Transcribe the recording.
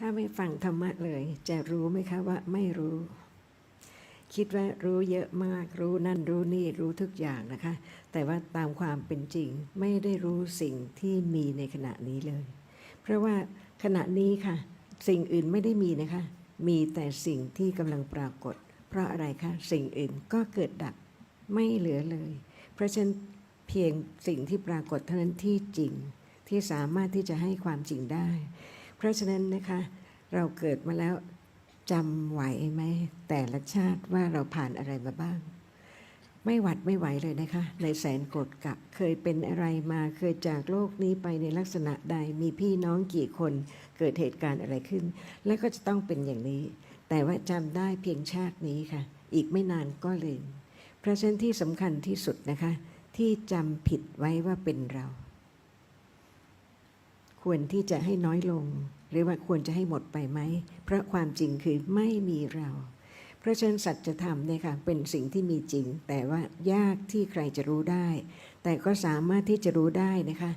ถ้าไม่ฟังธรรมะเลย จะรู้ไหมคะว่าไม่รู้ คิดว่ารู้เยอะมากรู้นั่นรู้นี่รู้ทุกอย่างนะคะ แต่ว่าตามความเป็นจริงไม่ได้รู้สิ่งที่มีในขณะนี้เลย เพราะว่าขณะนี้ค่ะ สิ่งอื่นไม่ได้มีนะคะ มีแต่สิ่งที่กำลังปรากฏ เพราะอะไรคะสิ่งอื่นก็เกิดดับไม่เหลือเลย เพราะฉะนั้นเพียงสิ่งที่ปรากฏเท่านั้นที่จริง ที่สามารถที่จะให้ความจริงได้ เพราะฉะนั้นนะคะเราเกิดมาแล้วจำไหวไหมแต่ละชาติว่าเราผ่านอะไรมาบ้าง ไม่หวัดไม่ไหวเลยนะคะ ในแสนกดกับเคยเป็นอะไรมาเคยจากโลกนี้ไปในลักษณะใดมีพี่น้องกี่คนเกิดเหตุการณ์อะไรขึ้น แล้วก็จะต้องเป็นอย่างนี้ แต่ว่าจำได้เพียงชาตินี้ค่ะ อีกไม่นานก็ลืมเพราะฉะนั้นที่สำคัญที่สุดนะคะ ที่จำผิดไว้ว่าเป็นเรา ควรที่จะให้น้อยลง หรือว่าควรจะให้หมดไปไหม เพราะความจริงคือไม่มีเรา เพราะฉะนั้นสัจธรรมเนี่ยค่ะเป็นสิ่งที่มีจริง แต่ว่ายากที่ใครจะรู้ได้ แต่ก็สามารถที่จะรู้ได้นะคะ